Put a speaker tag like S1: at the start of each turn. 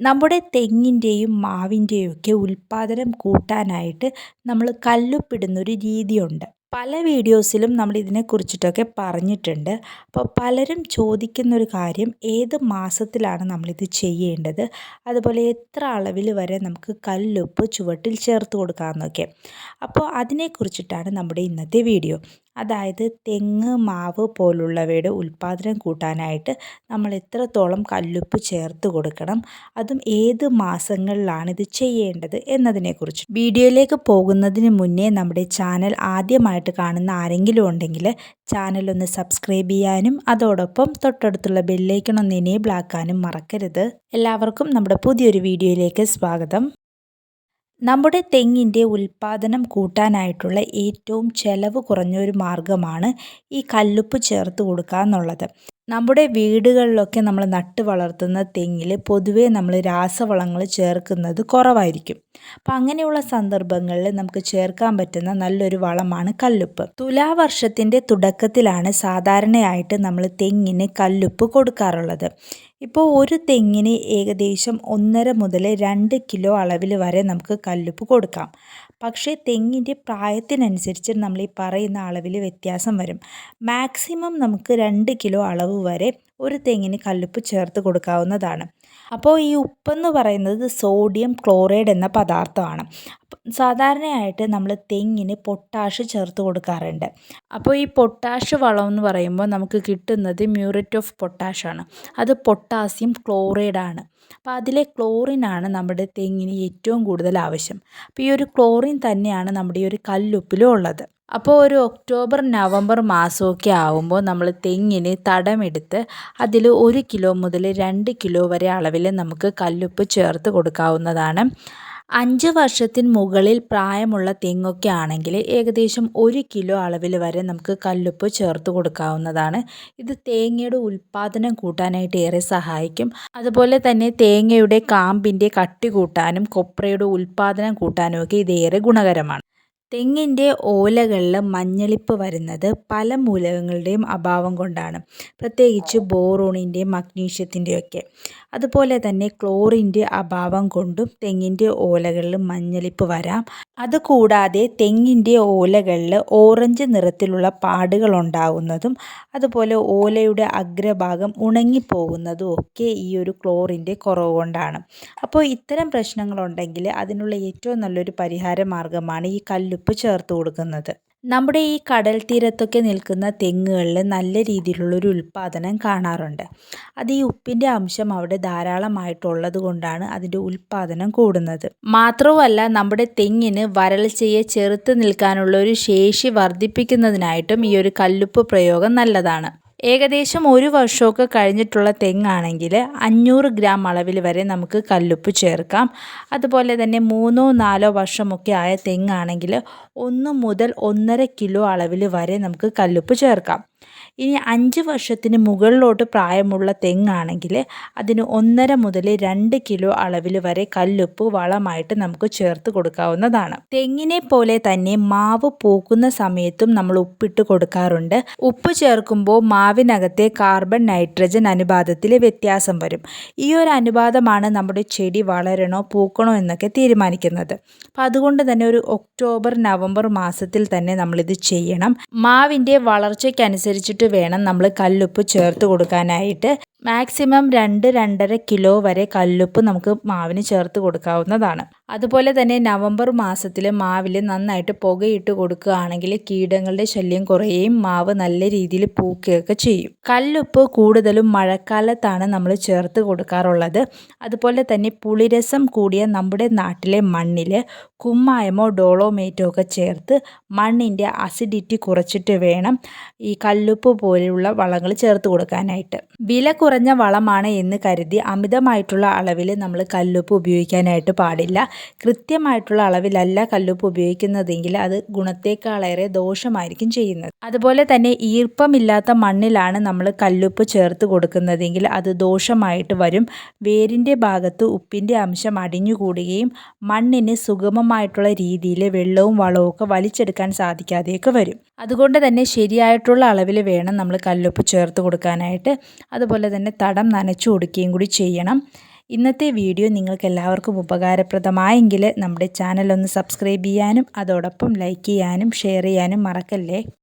S1: നമ്മുടെ തെങ്ങിന്റെയും മാവിന്റെയും ഒക്കെ ഉൽപ്പാദനം കൂട്ടാനായിട്ട് നമ്മൾ കല്ലുപ്പിടുന്നൊരു രീതിയുണ്ട്. പല വീഡിയോസിലും നമ്മൾ ഇതിനെക്കുറിച്ചിട്ടൊക്കെ പറഞ്ഞിട്ടുണ്ട്. അപ്പോൾ പലരും ചോദിക്കുന്നൊരു കാര്യം ഏത് മാസത്തിലാണ് നമ്മളിത് ചെയ്യേണ്ടത്? അതുപോലെ എത്ര അളവിൽ വരെ നമുക്ക് കല്ലുപ്പ് ചുവട്ടിൽ ചേർത്ത് കൊടുക്കാമെന്നൊക്കെ. അപ്പോൾ അതിനെക്കുറിച്ചിട്ടാണ് നമ്മുടെ ഇന്നത്തെ വീഡിയോ. അതായത് തെങ്ങ് മാവ് പോലുള്ളവയുടെ ഉൽപ്പാദനം കൂട്ടാനായിട്ട് നമ്മൾ എത്രത്തോളം കല്ലുപ്പ് ചേർത്ത് കൊടുക്കണം അതും ഏത് മാസങ്ങളിലാണ് ഇത് ചെയ്യേണ്ടത് എന്നതിനെക്കുറിച്ച്. വീഡിയോയിലേക്ക് പോകുന്നതിന് മുന്നേ നമ്മുടെ ചാനൽ ആദ്യമായിട്ട് കാണുന്ന ആരെങ്കിലും ഉണ്ടെങ്കിൽ ഒന്ന് സബ്സ്ക്രൈബ് ചെയ്യാനും അതോടൊപ്പം തൊട്ടടുത്തുള്ള ബെല്ലേക്കണൊന്ന് എനേബിൾ ആക്കാനും മറക്കരുത്. എല്ലാവർക്കും നമ്മുടെ പുതിയൊരു വീഡിയോയിലേക്ക് സ്വാഗതം. നമ്മുടെ തെങ്ങിന്റെ ഉൽപ്പാദനം കൂട്ടാനായിട്ടുള്ള ഏറ്റവും ചിലവ് കുറഞ്ഞൊരു മാർഗമാണ് ഈ കല്ലുപ്പ് ചേർത്ത് കൊടുക്കുക എന്നുള്ളത്. നമ്മുടെ വീടുകളിലൊക്കെ നമ്മൾ നട്ട് വളർത്തുന്ന തെങ്ങിൽ പൊതുവേ നമ്മൾ രാസവളങ്ങൾ ചേർക്കുന്നത് കുറവായിരിക്കും. അപ്പം അങ്ങനെയുള്ള സന്ദർഭങ്ങളിൽ നമുക്ക് ചേർക്കാൻ പറ്റുന്ന നല്ലൊരു വളമാണ് കല്ലുപ്പ്. തുലാവർഷത്തിന്റെ തുടക്കത്തിലാണ് സാധാരണയായിട്ട് നമ്മൾ തെങ്ങിന് കല്ലുപ്പ് കൊടുക്കാറുള്ളത്. ഇപ്പോൾ ഒരു തെങ്ങിന് ഏകദേശം ഒന്നര മുതൽ രണ്ട് കിലോ അളവിൽ വരെ നമുക്ക് കല്ലുപ്പ് കൊടുക്കാം. പക്ഷേ തെങ്ങിന്റെ പ്രായത്തിനനുസരിച്ച് നമ്മൾ ഈ പറയുന്ന അളവിൽ വ്യത്യാസം വരും. മാക്സിമം നമുക്ക് രണ്ട് കിലോ അളവ് വരെ ഒരു തെങ്ങിന് കല്ലുപ്പ് ചേർത്ത് കൊടുക്കാവുന്നതാണ്. അപ്പോൾ ഈ ഉപ്പെന്ന് പറയുന്നത് സോഡിയം ക്ലോറൈഡ് എന്ന പദാർത്ഥമാണ്. സാധാരണയായിട്ട് നമ്മൾ തെങ്ങിന് പൊട്ടാഷ് ചേർത്ത് കൊടുക്കാറുണ്ട്. അപ്പോൾ ഈ പൊട്ടാഷ് വളം എന്ന് പറയുമ്പോൾ നമുക്ക് കിട്ടുന്നത് മ്യൂറേറ്റ് ഓഫ് പൊട്ടാഷാണ് അത് പൊട്ടാസ്യം ക്ലോറൈഡാണ് അപ്പോൾ അതിലെ ക്ലോറിനാണ് നമ്മുടെ തെങ്ങിന് ഏറ്റവും കൂടുതൽ ആവശ്യം. അപ്പോൾ ഈ ഒരു ക്ലോറിൻ തന്നെയാണ് നമ്മുടെ ഈ ഒരു കല്ലുപ്പിലും ഉള്ളത്. അപ്പോൾ ഒരു ഒക്ടോബർ നവംബർ മാസമൊക്കെ ആവുമ്പോൾ നമ്മൾ തെങ്ങിന് തടമെടുത്ത് അതിൽ ഒരു കിലോ മുതൽ രണ്ട് കിലോ വരെ അളവിൽ നമുക്ക് കല്ലുപ്പ് ചേർത്ത് കൊടുക്കാവുന്നതാണ്. അഞ്ച് വർഷത്തിന് മുകളിൽ പ്രായമുള്ള തെങ്ങൊക്കെ ആണെങ്കിൽ ഏകദേശം ഒരു കിലോ അളവിൽ വരെ നമുക്ക് കല്ലുപ്പ് ചേർത്ത് കൊടുക്കാവുന്നതാണ്. ഇത് തേങ്ങയുടെ ഉൽപ്പാദനം കൂട്ടാനായിട്ട് ഏറെ സഹായിക്കും. അതുപോലെ തന്നെ തേങ്ങയുടെ കാമ്പിന്റെ കട്ടി കൂട്ടാനും കൊപ്രയുടെ ഉൽപ്പാദനം കൂട്ടാനും ഒക്കെ ഏറെ ഗുണകരമാണ്. തെങ്ങിന്റെ ഓലകളിൽ മഞ്ഞളിപ്പ് വരുന്നത് പല മൂലകങ്ങളുടെയും അഭാവം കൊണ്ടാണ്. പ്രത്യേകിച്ച് ബോറോണിന്റെയും മഗ്നീഷ്യത്തിന്റെയൊക്കെ. അതുപോലെ തന്നെ ക്ലോറിന്റെ അഭാവം കൊണ്ടും തെങ്ങിന്റെ ഓലകളിൽ മഞ്ഞളിപ്പ് വരാം. അതുകൂടാതെ തെങ്ങിന്റെ ഓലകളിൽ ഓറഞ്ച് നിറത്തിലുള്ള പാടുകൾ ഉണ്ടാകുന്നതും അതുപോലെ ഓലയുടെ അഗ്രഭാഗം ഉണങ്ങിപ്പോകുന്നതും ഒക്കെ ഈ ഒരു ക്ലോറിന്റെ കുറവ് കൊണ്ടാണ്. അപ്പോൾ ഇത്തരം പ്രശ്നങ്ങളുണ്ടെങ്കിൽ അതിനുള്ള ഏറ്റവും നല്ലൊരു പരിഹാര മാർഗമാണ് ഈ കല്ലുപ്പ് ചേർത്ത് കൊടുക്കുന്നത്. നമ്മുടെ ഈ കടൽ തീരത്തൊക്കെ നിൽക്കുന്ന തെങ്ങുകളിൽ നല്ല രീതിയിലുള്ളൊരു ഉൽപ്പാദനം കാണാറുണ്ട്. അത് ഈ ഉപ്പിന്റെ അംശം അവിടെ ധാരാളമായിട്ടുള്ളത് കൊണ്ടാണ് അതിന്റെ ഉൽപ്പാദനം കൂടുന്നത്. മാത്രവുമല്ല നമ്മുടെ തെങ്ങിന് വരൾച്ചയെ ചെറുത്ത് നിൽക്കാനുള്ള ഒരു ശേഷി വർദ്ധിപ്പിക്കുന്നതിനായിട്ടും ഈ ഒരു കല്ലുപ്പ് പ്രയോഗം നല്ലതാണ്. ഏകദേശം ഒരു വർഷമൊക്കെ കഴിഞ്ഞിട്ടുള്ള തെങ്ങാണെങ്കിൽ അഞ്ഞൂറ് ഗ്രാം അളവിൽ വരെ നമുക്ക് കല്ലുപ്പ് ചേർക്കാം. അതുപോലെ തന്നെ മൂന്നോ നാലോ വർഷമൊക്കെ ആയ തെങ്ങാണെങ്കിൽ ഒന്ന് മുതൽ ഒന്നര കിലോ അളവിൽ വരെ നമുക്ക് കല്ലുപ്പ് ചേർക്കാം. ഇനി അഞ്ച് വർഷത്തിന് മുകളിലോട്ട് പ്രായമുള്ള തെങ്ങാണെങ്കിൽ അതിന് ഒന്നര മുതൽ രണ്ട് കിലോ അളവിൽ വരെ കല്ലുപ്പ് വളമായിട്ട് നമുക്ക് ചേർത്ത് കൊടുക്കാവുന്നതാണ്. തെങ്ങിനെ പോലെ തന്നെ മാവ് പൂക്കുന്ന സമയത്തും നമ്മൾ ഉപ്പിട്ട് കൊടുക്കാറുണ്ട്. ഉപ്പ് ചേർക്കുമ്പോൾ മാവിനകത്തെ കാർബൺ നൈട്രജൻ അനുപാതത്തിൽ വ്യത്യാസം വരും. ഈ ഒരു അനുപാതമാണ് നമ്മുടെ ചെടി വളരണോ പൂക്കണോ എന്നൊക്കെ തീരുമാനിക്കുന്നത്. അപ്പം അതുകൊണ്ട് തന്നെ ഒരു ഒക്ടോബർ നവംബർ മാസത്തിൽ തന്നെ നമ്മളിത് ചെയ്യണം. മാവിന്റെ വളർച്ചയ്ക്കനുസരിച്ചിട്ട് വേണം നമ്മൾ കല്ലുപ്പ് ചേർത്ത് കൊടുക്കാനായിട്ട്. മാക്സിമം രണ്ട് രണ്ടര കിലോ വരെ കല്ലുപ്പ് നമുക്ക് മാവിന് ചേർത്ത് കൊടുക്കാവുന്നതാണ്. അതുപോലെ തന്നെ നവംബർ മാസത്തിൽ മാവിൽ നന്നായിട്ട് പുകയിട്ട് കൊടുക്കുകയാണെങ്കിൽ കീടങ്ങളുടെ ശല്യം കുറയുകയും മാവ് നല്ല രീതിയിൽ പൂക്കുകയൊക്കെ ചെയ്യും. കല്ലുപ്പ് കൂടുതലും മഴക്കാലത്താണ് നമ്മൾ ചേർത്ത് കൊടുക്കാറുള്ളത്. അതുപോലെ തന്നെ പുളിരസം കൂടിയ നമ്മുടെ നാട്ടിലെ മണ്ണിൽ കുമ്മായമോ ഡോളോമേറ്റോ ഒക്കെ ചേർത്ത് മണ്ണിന്റെ അസിഡിറ്റി കുറച്ചിട്ട് വേണം ഈ കല്ലുപ്പ് പോലെയുള്ള വളങ്ങൾ ചേർത്ത് കൊടുക്കാനായിട്ട്. വില കുറഞ്ഞ വളമാണ് എന്ന് കരുതി അമിതമായിട്ടുള്ള അളവിൽ നമ്മൾ കല്ലുപ്പ് ഉപയോഗിക്കാനായിട്ട് പാടില്ല. കൃത്യമായിട്ടുള്ള അളവിലല്ല കല്ലുപ്പ് ഉപയോഗിക്കുന്നതെങ്കിൽ അത് ഗുണത്തേക്കാളേറെ ദോഷമായിരിക്കും ചെയ്യുന്നത്. അതുപോലെ തന്നെ ഈർപ്പമില്ലാത്ത മണ്ണിലാണ് നമ്മൾ കല്ലുപ്പ് ചേർത്ത് കൊടുക്കുന്നതെങ്കിൽ അത് ദോഷമായിട്ട് വരും. വേരിന്റെ ഭാഗത്ത് ഉപ്പിന്റെ അംശം അടിഞ്ഞുകൂടുകയും മണ്ണിന് സുഗമമായിട്ടുള്ള രീതിയിൽ വെള്ളവും വളവും ഒക്കെ വലിച്ചെടുക്കാൻ സാധിക്കാതെയൊക്കെ വരും. അതുകൊണ്ട് തന്നെ ശരിയായിട്ടുള്ള അളവിൽ വേണം നമ്മൾ കല്ലുപ്പ് ചേർത്ത് കൊടുക്കാനായിട്ട്. അതുപോലെ തന്നെ തടം നനച്ചു കൊടുക്കുകയും കൂടി ചെയ്യണം. ഇന്നത്തെ വീഡിയോ നിങ്ങൾക്ക് എല്ലാവർക്കും ഉപകാരപ്രദമായെങ്കിൽ നമ്മുടെ ചാനൽ ഒന്ന് സബ്സ്ക്രൈബ് ചെയ്യാനും അതോടൊപ്പം ലൈക്ക് ചെയ്യാനും ഷെയർ ചെയ്യാനും മറക്കല്ലേ?